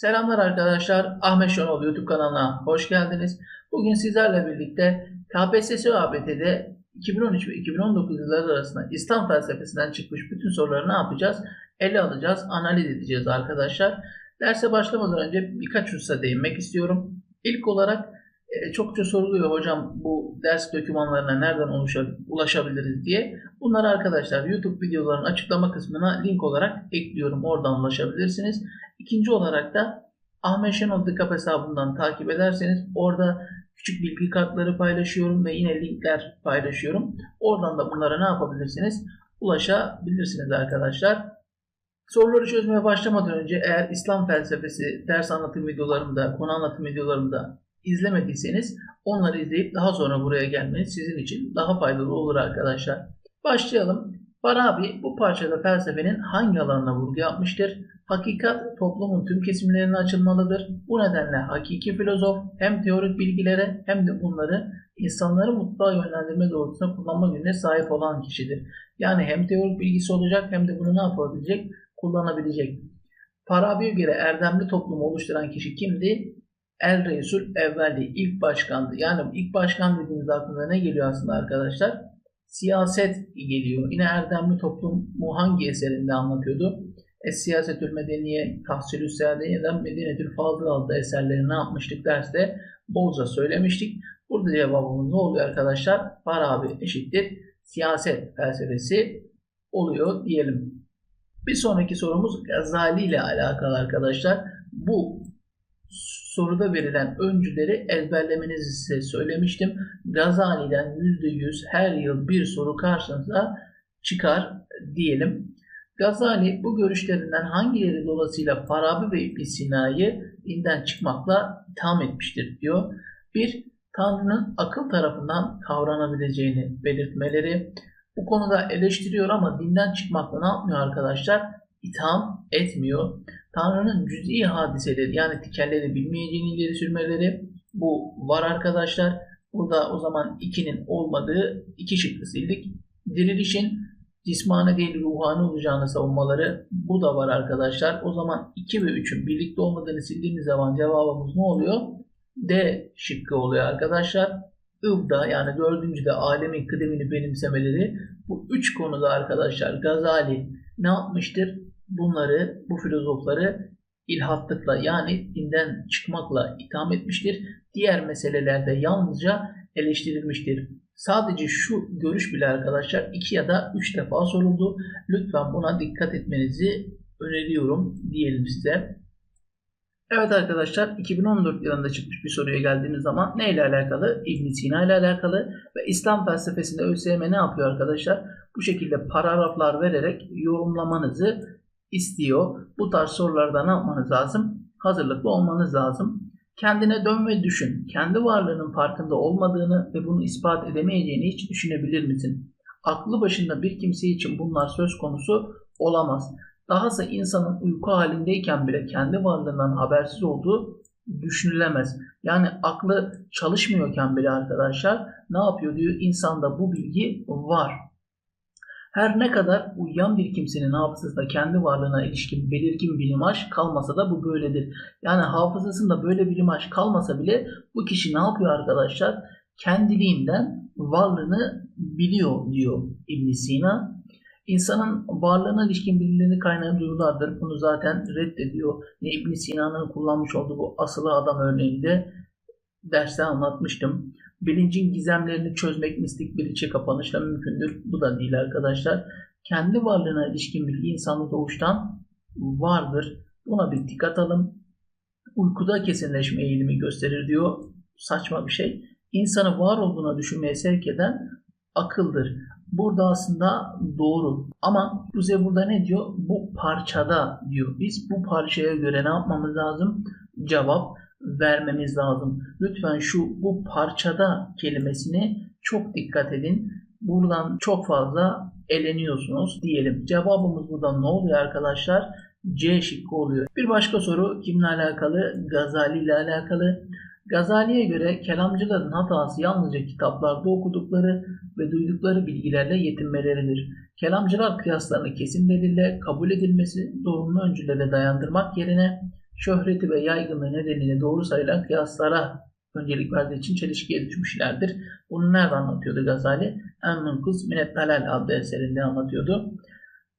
Selamlar arkadaşlar. Ahmet Şenol YouTube kanalına hoş geldiniz. Bugün sizlerle birlikte KPSS ABT'de 2013 ve 2019 yılları arasında İslam felsefesinden çıkmış bütün soruları ne yapacağız? Ele alacağız, analiz edeceğiz arkadaşlar. Derse başlamadan önce birkaç hususa değinmek istiyorum. İlk olarak e, çokça soruluyor hocam bu ders dokümanlarına nereden ulaşabiliriz diye. Bunları arkadaşlar YouTube videolarının açıklama kısmına link olarak ekliyorum. Oradan ulaşabilirsiniz. İkinci olarak da Ahmet Şenol Dikap hesabından takip ederseniz orada küçük bilgi kartları paylaşıyorum ve yine linkler paylaşıyorum. Oradan da bunlara ne yapabilirsiniz? Ulaşabilirsiniz arkadaşlar. Soruları çözmeye başlamadan önce eğer İslam felsefesi ders anlatım videolarımda, konu anlatım videolarımda izlemediyseniz onları izleyip daha sonra buraya gelmeniz sizin için daha faydalı olur arkadaşlar. Başlayalım. Farabi bu parçada felsefenin hangi alanına vurgu yapmıştır? Hakikat toplumun tüm kesimlerine açılmalıdır. Bu nedenle hakiki filozof hem teorik bilgilere hem de bunları insanları mutluğa yönlendirme doğrultusunda kullanma gücüne sahip olan kişidir. Yani hem teorik bilgisi olacak hem de bunu ne yapabilecek? Kullanabilecek. Farabi'ye göre erdemli toplumu oluşturan kişi kimdi? El Resul evveldi, ilk başkandı. Yani ilk başkan dediğimiz aklına ne geliyor aslında arkadaşlar? Siyaset geliyor. Yine erdemli toplumu hangi eserinde anlatıyordu? Es Siyasetül Medeniye, Tahsilü Seyadeye'den Medinetül Fadıl adlı eserlerini ne yapmıştık derste? Bolca söylemiştik. Burada cevabımız ne oluyor arkadaşlar? Farabi eşittir. Siyaset felsefesi oluyor diyelim. Bir sonraki sorumuz Gazali ile alakalı arkadaşlar. Bu soruda verilen öncüleri ezberlemenizi size söylemiştim. Gazali'den %100 her yıl bir soru karşınıza çıkar diyelim. Gazali bu görüşlerinden hangileri dolayısıyla Farabi ve ibn Sina'yı dinden çıkmakla itham etmiştir diyor. Bir, Tanrı'nın akıl tarafından kavranabileceğini belirtmeleri. Bu konuda eleştiriyor ama dinden çıkmakla ne yapmıyor arkadaşlar? İtham etmiyor. Tanrı'nın cüz'i hadiseleri yani tikelleri bilmeyeceğini ileri sürmeleri bu var arkadaşlar. Burada o zaman 2'nin olmadığı iki şıkkı sildik. Dirilişin cismane değil ruhani olacağını savunmaları bu da var arkadaşlar. O zaman 2 ve 3'ün birlikte olmadığını sildiğimiz zaman cevabımız ne oluyor? D şıkkı oluyor arkadaşlar. Ivda yani dördüncüde alemin kıdemini benimsemeleri bu üç konuda arkadaşlar Gazali ne yapmıştır? Bunları, bu filozofları ilhatlıkla yani dinden çıkmakla itham etmiştir. Diğer meselelerde yalnızca eleştirilmiştir. Sadece şu görüş bile arkadaşlar iki ya da üç defa soruldu. Lütfen buna dikkat etmenizi öneriyorum diyelim size. Evet arkadaşlar 2014 yılında çıkmış bir soruya geldiğimiz zaman ne ile alakalı? ibn Sina ile alakalı ve İslam felsefesinde ÖSYM ne yapıyor arkadaşlar? Bu şekilde paragraflar vererek yorumlamanızı istiyor. Bu tarz sorularda ne yapmanız lazım? Hazırlıklı olmanız lazım. Kendine dön ve düşün. Kendi varlığının farkında olmadığını ve bunu ispat edemeyeceğini hiç düşünebilir misin? Aklı başında bir kimse için bunlar söz konusu olamaz. Dahası insanın uyku halindeyken bile kendi varlığından habersiz olduğu düşünülemez. Yani aklı çalışmıyorken bile arkadaşlar ne yapıyor diyor insanda bu bilgi var. Her ne kadar uyuyan bir kimsenin hafızasında kendi varlığına ilişkin belirgin bir imaj kalmasa da bu böyledir. Yani hafızasında böyle bir imaj kalmasa bile bu kişi ne yapıyor arkadaşlar? Kendiliğinden varlığını biliyor diyor ibn Sina. İnsanın varlığına ilişkin bilgilerini kaynayan duygulardır. Bunu zaten reddediyor. İbn Sina'nın kullanmış olduğu bu asılı adam örneğinde derste anlatmıştım. Bilincin gizemlerini çözmek mistik bir içe kapanışla mümkündür. Bu da değil arkadaşlar. Kendi varlığına ilişkin bilgi insanlı doğuştan vardır. Buna bir dikkat alın. Uykuda kesinleşme eğilimi gösterir diyor. Saçma bir şey. İnsanı var olduğuna düşünmeye sevk eden akıldır. Burada aslında doğru. Ama bize burada ne diyor? Bu parçada diyor. Biz bu parçaya göre ne yapmamız lazım? Cevap vermemiz lazım. Lütfen şu bu parçada kelimesini çok dikkat edin. Buradan çok fazla eleniyorsunuz diyelim. Cevabımız burada ne oluyor arkadaşlar? C şıkkı oluyor. Bir başka soru kimle alakalı? Gazali ile alakalı. Gazali'ye göre kelamcıların hatası yalnızca kitaplarda okudukları ve duydukları bilgilerle yetinmeleridir. Kelamcılar kıyaslarını kesin delille kabul edilmesi zorunlu öncülere dayandırmak yerine şöhreti ve yaygınlığı nedeniyle doğru sayılan kıyaslara öncelik verdiği için çelişkiye düşmüşlerdir. Bunu nerede anlatıyordu Gazali? En Kız Minet Talal adlı eserinde anlatıyordu.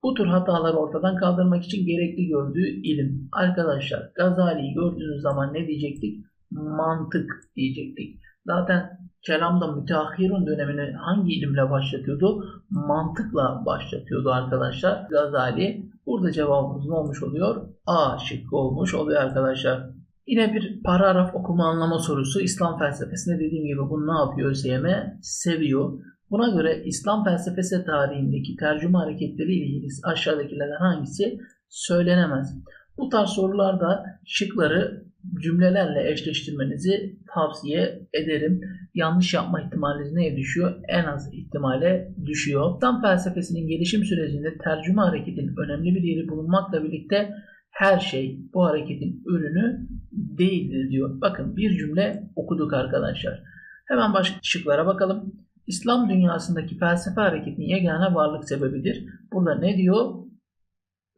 Bu tür hataları ortadan kaldırmak için gerekli gördüğü ilim. Arkadaşlar Gazali'yi gördüğünüz zaman ne diyecektik? Mantık diyecektik. Zaten kelamda müteahhirun dönemini hangi ilimle başlatıyordu? Mantıkla başlatıyordu arkadaşlar. Gazali burada cevabımız ne olmuş oluyor? A şıkkı olmuş oluyor arkadaşlar. Yine bir paragraf okuma anlama sorusu İslam felsefesinde dediğim gibi bunu ne yapıyor ÖSYM? Seviyor. Buna göre İslam felsefesi tarihindeki tercüme hareketleri ile ilgili aşağıdakilerden hangisi söylenemez? Bu tarz sorularda şıkları cümlelerle eşleştirmenizi tavsiye ederim. Yanlış yapma ihtimaliniz neye düşüyor? En az ihtimale düşüyor. İslam felsefesinin gelişim sürecinde tercüme hareketinin önemli bir yeri bulunmakla birlikte her şey bu hareketin ürünü değildir diyor. Bakın bir cümle okuduk arkadaşlar. Hemen başka şıklara bakalım. İslam dünyasındaki felsefe hareketinin yegane varlık sebebidir. Burada ne diyor?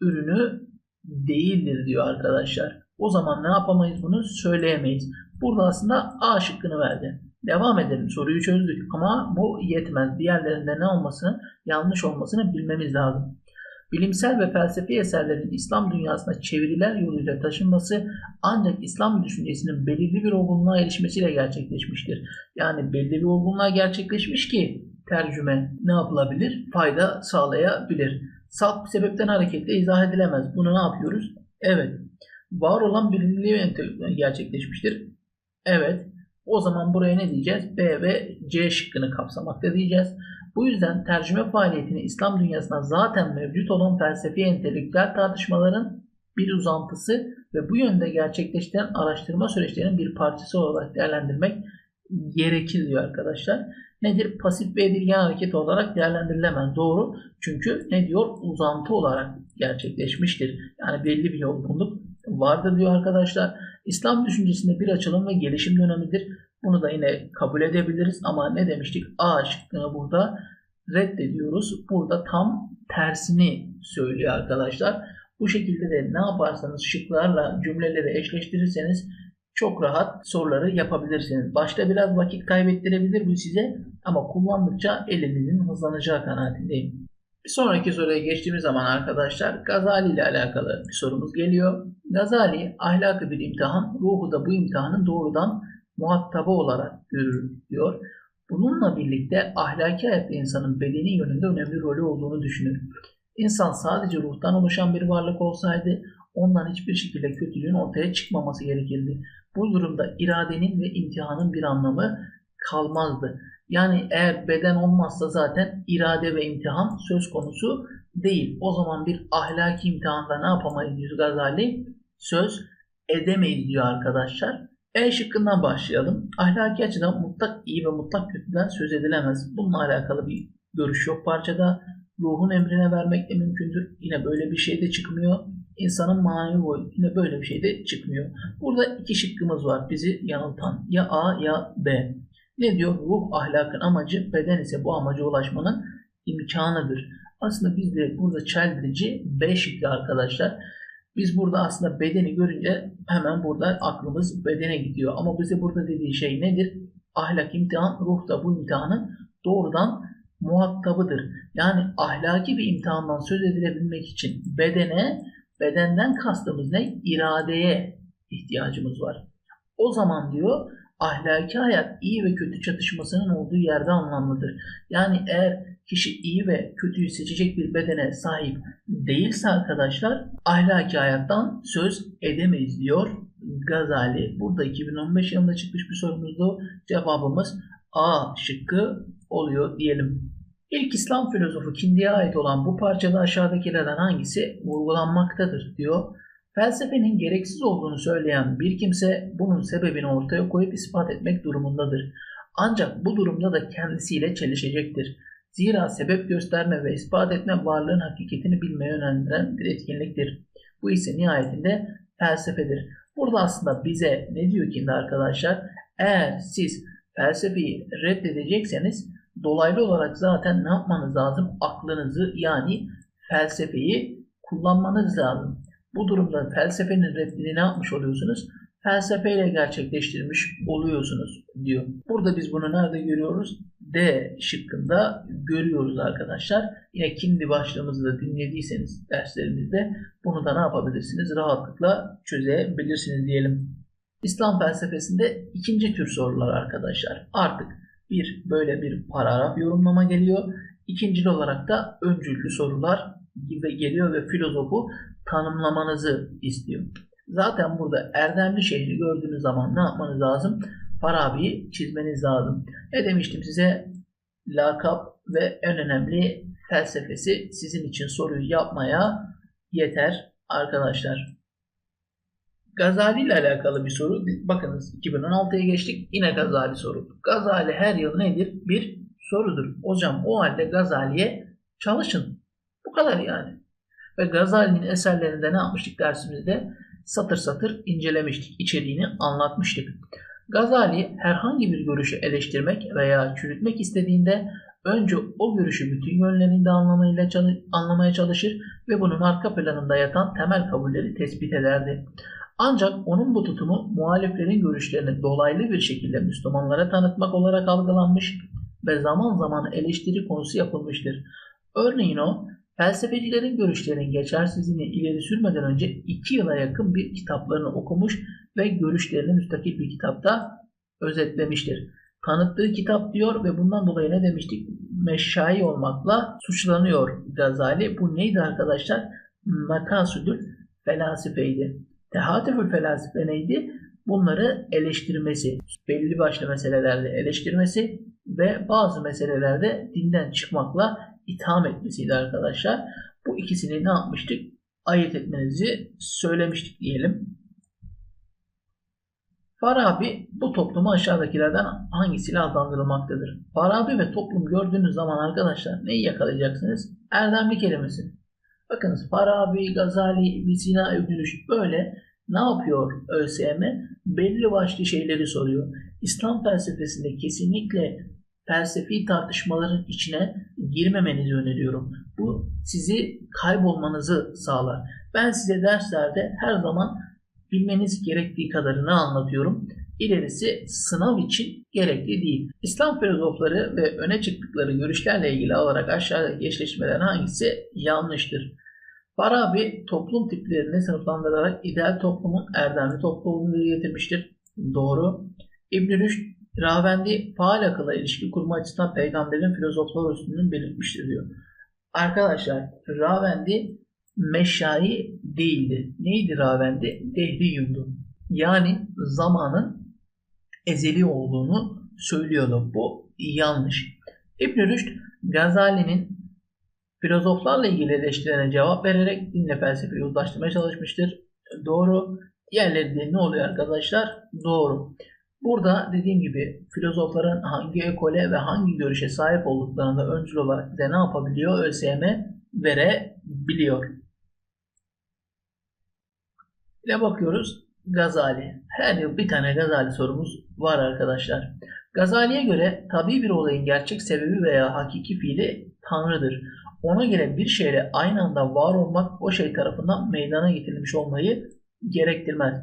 Ürünü değildir diyor arkadaşlar. O zaman ne yapamayız bunu? Söyleyemeyiz. Burada aslında A şıkkını verdi. Devam edelim. Soruyu çözdük ama bu yetmez. Diğerlerinde ne olmasını, yanlış olmasını bilmemiz lazım. Bilimsel ve felsefi eserlerin İslam dünyasına çeviriler yoluyla taşınması ancak İslam düşüncesinin belirli bir olgunluğa erişmesiyle gerçekleşmiştir. Yani belli bir olgunluğa gerçekleşmiş ki tercüme ne yapılabilir? Fayda sağlayabilir. Salt sebepten hareketle izah edilemez. Bunu ne yapıyoruz? Evet. Var olan bilimli gerçekleşmiştir. Evet. O zaman buraya ne diyeceğiz? B ve C şıkkını kapsamakta diyeceğiz. Bu yüzden tercüme faaliyetini İslam dünyasında zaten mevcut olan felsefi entelektüel tartışmaların bir uzantısı ve bu yönde gerçekleştiren araştırma süreçlerinin bir parçası olarak değerlendirmek gerekir diyor arkadaşlar. Nedir? Pasif ve edilgen hareket olarak değerlendirilemez. Doğru. Çünkü ne diyor? Uzantı olarak gerçekleşmiştir. Yani belli bir yorgunluk vardır diyor arkadaşlar. İslam düşüncesinde bir açılım ve gelişim dönemidir. Bunu da yine kabul edebiliriz ama ne demiştik? A şıkkını burada reddediyoruz. Burada tam tersini söylüyor arkadaşlar. Bu şekilde de ne yaparsanız şıklarla cümleleri eşleştirirseniz çok rahat soruları yapabilirsiniz. Başta biraz vakit kaybettirebilir bu size ama kullandıkça elinizin hızlanacağı kanaatindeyim. Bir sonraki soruya geçtiğimiz zaman arkadaşlar Gazali ile alakalı bir sorumuz geliyor. Gazali ahlakı bir imtihan, ruhu da bu imtihanın doğrudan muhatabı olarak görür diyor. Bununla birlikte ahlaki hayatta insanın bedeni yönünde önemli rolü olduğunu düşünür. İnsan sadece ruhtan oluşan bir varlık olsaydı ondan hiçbir şekilde kötülüğün ortaya çıkmaması gerekirdi. Bu durumda iradenin ve imtihanın bir anlamı kalmazdı. Yani eğer beden olmazsa zaten irade ve imtihan söz konusu değil. O zaman bir ahlaki imtihanda ne yapamayız diyor Gazali? Söz edemeyiz diyor arkadaşlar. E şıkkından başlayalım. Ahlaki açıdan mutlak iyi ve mutlak kötüden söz edilemez. Bununla alakalı bir görüş yok parçada. Ruhun emrine vermek de mümkündür. Yine böyle bir şey de çıkmıyor. İnsanın manevi boyu yine böyle bir şey de çıkmıyor. Burada iki şıkkımız var bizi yanıltan. Ya A ya B. Ne diyor? Ruh ahlakın amacı, beden ise bu amaca ulaşmanın imkanıdır. Aslında biz de burada çeldirici B şıkkı arkadaşlar. Biz burada aslında bedeni görünce hemen burada aklımız bedene gidiyor. Ama bize burada dediği şey nedir? Ahlak imtihan, ruh da bu imtihanın doğrudan muhatabıdır. Yani ahlaki bir imtihandan söz edilebilmek için bedene, bedenden kastımız ne? İradeye ihtiyacımız var. O zaman diyor ahlaki hayat iyi ve kötü çatışmasının olduğu yerde anlamlıdır. Yani eğer kişi iyi ve kötüyü seçecek bir bedene sahip değilse arkadaşlar ahlaki hayattan söz edemeyiz diyor Gazali. Burada 2015 yılında çıkmış bir sorumuzdu. Cevabımız A şıkkı oluyor diyelim. İlk İslam filozofu Kindi'ye ait olan bu parçada aşağıdakilerden hangisi vurgulanmaktadır diyor. Felsefenin gereksiz olduğunu söyleyen bir kimse bunun sebebini ortaya koyup ispat etmek durumundadır. Ancak bu durumda da kendisiyle çelişecektir. Zira sebep gösterme ve ispat etme varlığın hakikatini bilmeye yönlendiren bir etkinliktir. Bu ise nihayetinde felsefedir. Burada aslında bize ne diyor ki arkadaşlar? Eğer siz felsefeyi reddedecekseniz dolaylı olarak zaten ne yapmanız lazım? Aklınızı yani felsefeyi kullanmanız lazım. Bu durumda felsefenin reddini ne yapmış oluyorsunuz? Felsefeyle gerçekleştirmiş oluyorsunuz diyor. Burada biz bunu nerede görüyoruz? D şıkkında görüyoruz arkadaşlar. Yine kindi başlığımızı da dinlediyseniz derslerimizde bunu da ne yapabilirsiniz? Rahatlıkla çözebilirsiniz diyelim. İslam felsefesinde ikinci tür sorular arkadaşlar. Artık bir böyle bir paragraf yorumlama geliyor. İkincil olarak da öncüllü sorular gibi geliyor ve filozofu tanımlamanızı istiyor. Zaten burada erdemli şehri gördüğünüz zaman ne yapmanız lazım? Farabi'yi çizmeniz lazım. Ne demiştim size? Lakap ve en önemli felsefesi sizin için soruyu yapmaya yeter arkadaşlar. Gazali ile alakalı bir soru. Bakınız 2016'ya geçtik. Yine Gazali soru. Gazali her yıl nedir? Bir sorudur. Hocam o halde Gazali'ye çalışın. Bu kadar yani. Ve Gazali'nin eserlerinde ne yapmıştık dersimizde? Satır satır incelemiştik. içeriğini anlatmıştık. Gazali herhangi bir görüşü eleştirmek veya çürütmek istediğinde önce o görüşü bütün yönlerinde anlamayla anlamaya çalışır ve bunun arka planında yatan temel kabulleri tespit ederdi. Ancak onun bu tutumu muhaliflerin görüşlerini dolaylı bir şekilde Müslümanlara tanıtmak olarak algılanmış ve zaman zaman eleştiri konusu yapılmıştır. Örneğin o, felsefecilerin görüşlerinin geçersizliğini ileri sürmeden önce iki yıla yakın bir kitaplarını okumuş ve görüşlerini müstakil bir kitapta özetlemiştir. Tanıttığı kitap diyor ve bundan dolayı ne demiştik? Meşşai olmakla suçlanıyor Gazali. Bu neydi arkadaşlar? Makasudül felasifeydi. Tehatüfül felasife neydi? Bunları eleştirmesi, belli başlı meselelerde eleştirmesi ve bazı meselelerde dinden çıkmakla itham etmesiydi arkadaşlar. Bu ikisini ne yapmıştık? Ayırt etmenizi söylemiştik diyelim. Farabi bu toplumu aşağıdakilerden hangisiyle adlandırılmaktadır? Farabi ve toplum gördüğünüz zaman arkadaşlar neyi yakalayacaksınız? Erdemli kelimesi. Bakınız Farabi, Gazali, İbn Sina, İbn böyle ne yapıyor ÖSYM? Belli başlı şeyleri soruyor. İslam felsefesinde kesinlikle felsefi tartışmaların içine girmemenizi öneriyorum. Bu sizi kaybolmanızı sağlar. Ben size derslerde her zaman bilmeniz gerektiği kadarını anlatıyorum. İlerisi sınav için gerekli değil. İslam filozofları ve öne çıktıkları görüşlerle ilgili olarak aşağıdaki eşleşmelerin hangisi yanlıştır? Farabi toplum tiplerini sınıflandırarak ideal toplumun erdemli toplumunu getirmiştir. Doğru. İbn-i Rüşd, Ravendi faal akılla ilişki kurma açısından peygamberin filozoflar üstünlüğünü belirtmiştir diyor. Arkadaşlar Ravendi meşai değildi. Neydi Ravendi? Dehriyumdu. Yani zamanın ezeli olduğunu söylüyordu. Bu yanlış. İbn Rüşd Gazali'nin filozoflarla ilgili eleştirilerine cevap vererek dinle felsefeyi uzlaştırmaya çalışmıştır. Doğru. Diğerleri ne oluyor arkadaşlar? Doğru. Burada dediğim gibi filozofların hangi ekole ve hangi görüşe sahip olduklarını da öncül olarak bize ne yapabiliyor? ÖSYM verebiliyor. Yine bakıyoruz Gazali. Her yıl bir tane Gazali sorumuz var arkadaşlar. Gazali'ye göre tabi bir olayın gerçek sebebi veya hakiki fiili Tanrı'dır. Ona göre bir şeyle aynı anda var olmak o şey tarafından meydana getirilmiş olmayı gerektirmez.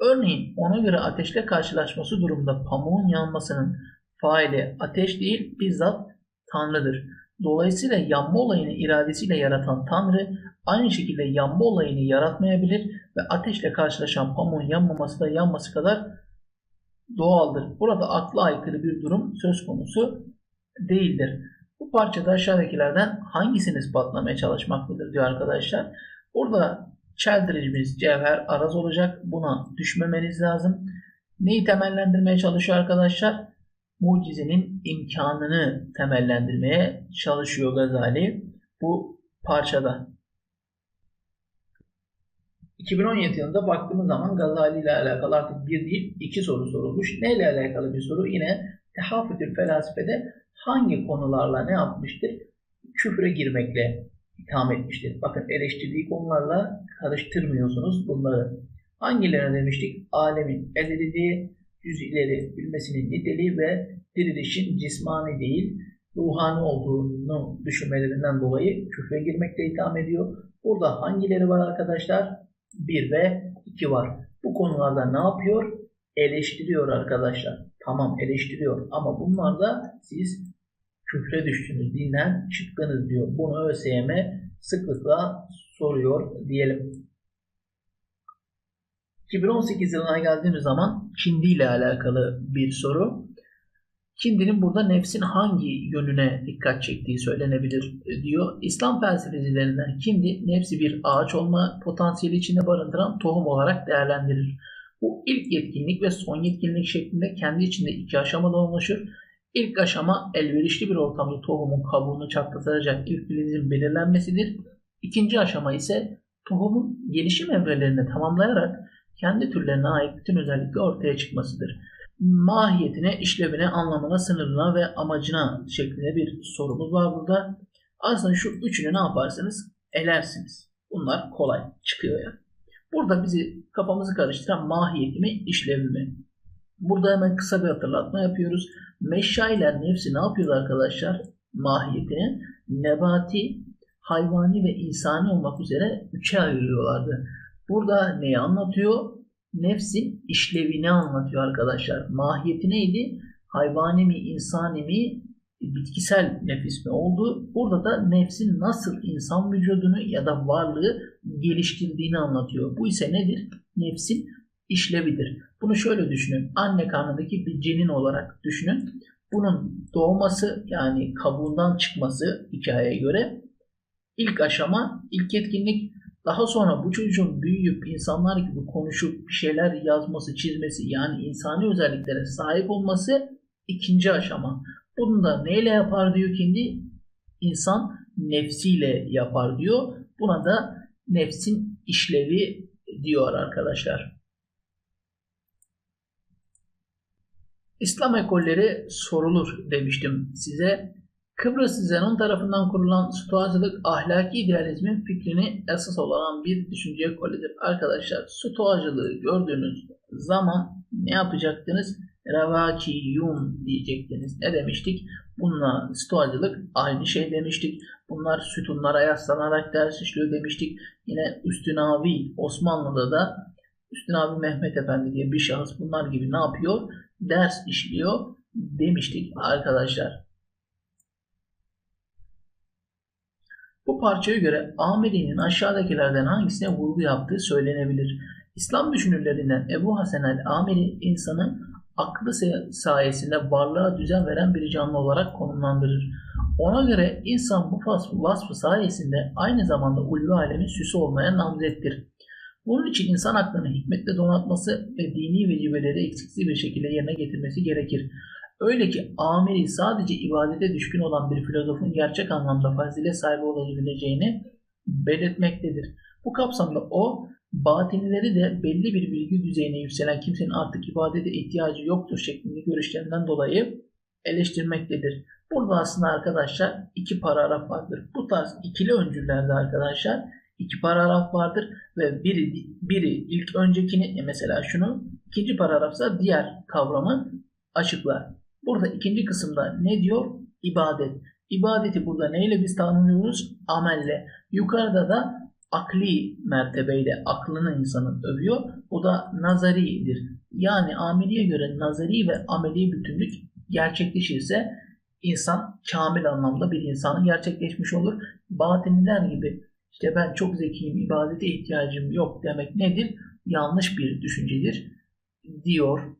Örneğin ona göre ateşle karşılaşması durumunda pamuğun yanmasının faili ateş değil bizzat Tanrı'dır. Dolayısıyla yanma olayını iradesiyle yaratan Tanrı aynı şekilde yanma olayını yaratmayabilir ve ateşle karşılaşan pamuğun yanmaması da yanması kadar doğaldır. Burada akla aykırı bir durum söz konusu değildir. Bu parçada aşağıdakilerden hangisini ispatlamaya çalışmaktadır diyor arkadaşlar. Burada çeldiricimiz cevher araz olacak. Buna düşmemeniz lazım. Neyi temellendirmeye çalışıyor arkadaşlar? Mucizenin imkanını temellendirmeye çalışıyor Gazali bu parçada. 2017 yılında baktığımız zaman Gazali ile alakalı artık bir değil iki soru sorulmuş. Neyle alakalı bir soru? Yine Tehafütül Felsefede hangi konularla ne yapmıştır? Küfre girmekle itham etmiştir. Bakın eleştirdiği konularla karıştırmıyorsunuz bunları. Hangilerine demiştik? Alemin ezililiği, cüz'ileri bilmesinin niteliği ve dirilişin cismani değil, ruhani olduğunu düşünmelerinden dolayı küfre girmekle itham ediyor. Burada hangileri var arkadaşlar? 1 ve 2 var. Bu konularda ne yapıyor? Eleştiriyor arkadaşlar. Tamam eleştiriyor ama bunlarda siz küfre düştünüz, dinden çıktınız diyor. Bunu ÖSYM sıklıkla soruyor diyelim. 2018 yılına geldiğimiz zaman Kindi ile alakalı bir soru. Kindi'nin burada nefsin hangi yönüne dikkat çektiği söylenebilir diyor. İslam felsefecilerinden Kindi nefsi bir ağaç olma potansiyeli içinde barındıran tohum olarak değerlendirir. Bu ilk yetkinlik ve son yetkinlik şeklinde kendi içinde iki aşamada oluşur. İlk aşama elverişli bir ortamda tohumun kabuğunu çatlatacak ilk filizin belirlenmesidir. İkinci aşama ise tohumun gelişim evrelerini tamamlayarak kendi türlerine ait bütün özellikle ortaya çıkmasıdır. Mahiyetine, işlevine, anlamına, sınırına ve amacına şeklinde bir sorumuz var burada. Aslında şu üçünü ne yaparsanız elersiniz. Bunlar kolay çıkıyor ya. Burada bizi kafamızı karıştıran mahiyeti mi, işlevi mi? Burada hemen kısa bir hatırlatma yapıyoruz. Meşşailer nefsi ne yapıyor arkadaşlar? Mahiyetini nebati, hayvani ve insani olmak üzere üçe ayırıyorlardı. Burada neyi anlatıyor? Nefsin işlevini anlatıyor arkadaşlar. Mahiyeti neydi? Hayvani mi, insani mi, bitkisel nefis mi oldu? Burada da nefsin nasıl insan vücudunu ya da varlığı geliştirdiğini anlatıyor. Bu ise nedir? Nefsin işlevidir. Bunu şöyle düşünün. Anne karnındaki bir cenin olarak düşünün. Bunun doğması yani kabuğundan çıkması hikayeye göre ilk aşama, ilk yetkinlik daha sonra bu çocuğun büyüyüp insanlar gibi konuşup bir şeyler yazması, çizmesi yani insani özelliklere sahip olması ikinci aşama. Bunu da neyle yapar diyor kendi? İnsan nefsiyle yapar diyor. Buna da nefsin işlevi diyor arkadaşlar. İslam ekolleri sorulur demiştim size. Kıbrıs Zenon tarafından kurulan Stoacılık ahlaki idealizmin fikrini esas olan bir düşünce ekolüdür. Arkadaşlar Stoacılığı gördüğünüz zaman ne yapacaktınız? Revakiyun diyecektiniz. Ne demiştik? Bununla Stoacılık aynı şey demiştik. Bunlar sütunlara yaslanarak ders işliyor demiştik. Yine Üstünavi Osmanlı'da da Üstünavi Mehmet Efendi diye bir şahıs bunlar gibi ne yapıyor? Ders işliyor demiştik arkadaşlar. Bu parçaya göre Amiri'nin aşağıdakilerden hangisine vurgu yaptığı söylenebilir. İslam düşünürlerinden Ebu Hasan el-Amiri insanı aklı sayesinde varlığa düzen veren bir canlı olarak konumlandırır. Ona göre insan bu vasfı sayesinde aynı zamanda ulvi alemin süsü olmaya namzettir. Bunun için insan aklını hikmetle donatması ve dini vecibeleri eksiksiz bir şekilde yerine getirmesi gerekir. Öyle ki ameli sadece ibadete düşkün olan bir filozofun gerçek anlamda fazilet sahibi olabileceğini belirtmektedir. Bu kapsamda o, batinileri de belli bir bilgi düzeyine yükselen kimsenin artık ibadete ihtiyacı yoktur şeklinde görüşlerinden dolayı eleştirmektedir. Burada aslında arkadaşlar iki paragraf vardır. Bu tarz ikili öncüllerde arkadaşlar iki paragraf vardır ve biri biri ilk öncekini mesela şunu ikinci paragrafsa diğer kavramı açıklar. Burada ikinci kısımda ne diyor? İbadet. İbadeti burada neyle biz tanımlıyoruz? Amelle. Yukarıda da akli mertebeyle aklını insanın övüyor. O da nazaridir. Yani ameliye göre nazari ve ameli bütünlük gerçekleşirse insan kamil anlamda bir insanı gerçekleşmiş olur. Batiniler gibi işte ben çok zekiyim, ibadete ihtiyacım yok demek nedir? Yanlış bir düşüncedir diyor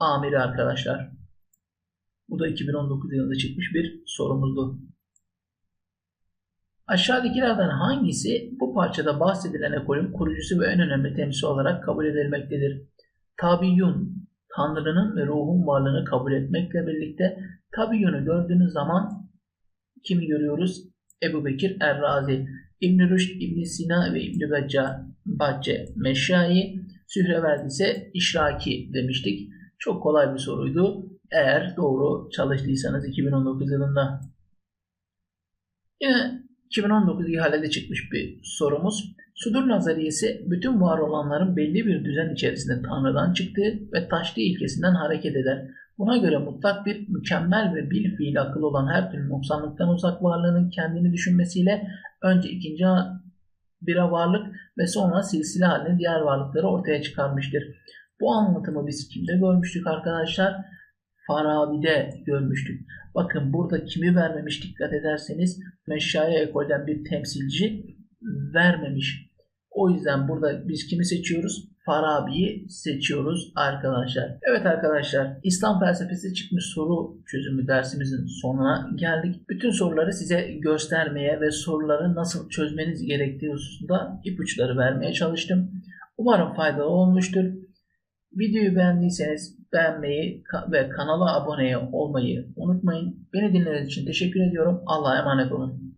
amiri arkadaşlar. Bu da 2019 yılında çıkmış bir sorumuzdu. Aşağıdakilerden hangisi bu parçada bahsedilen ekolün kurucusu ve en önemli temsil olarak kabul edilmektedir? Tabiyyun, Tanrı'nın ve ruhun varlığını kabul etmekle birlikte tabiyyunu gördüğünüz zaman kimi görüyoruz? Ebu Bekir Errazi, İbn Rüşd, İbn Sina ve İbn Becca, Bacce, Meşşai, Sühreverdi ise İşraki demiştik. Çok kolay bir soruydu. Eğer doğru çalıştıysanız 2019 yılında. Yine 2019 ihalede çıkmış bir sorumuz. Sudur nazariyesi bütün var olanların belli bir düzen içerisinde Tanrı'dan çıktığı ve taşlı ilkesinden hareket eder. Buna göre mutlak bir mükemmel ve bil fiil akıl olan her türlü noksanlıktan uzak varlığının kendini düşünmesiyle önce ikinci bire varlık ve sonra silsile halinde diğer varlıkları ortaya çıkarmıştır. Bu anlatımı biz kimde görmüştük arkadaşlar? Farabi'de görmüştük. Bakın burada kimi vermemiş dikkat ederseniz Meşşaya ekolden bir temsilci vermemiş. O yüzden burada biz kimi seçiyoruz? Farabi'yi seçiyoruz arkadaşlar. Evet arkadaşlar İslam felsefesi çıkmış soru çözümü dersimizin sonuna geldik. Bütün soruları size göstermeye ve soruları nasıl çözmeniz gerektiği hususunda ipuçları vermeye çalıştım. Umarım faydalı olmuştur. Videoyu beğendiyseniz beğenmeyi ve kanala abone olmayı unutmayın. Beni dinlediğiniz için teşekkür ediyorum. Allah'a emanet olun.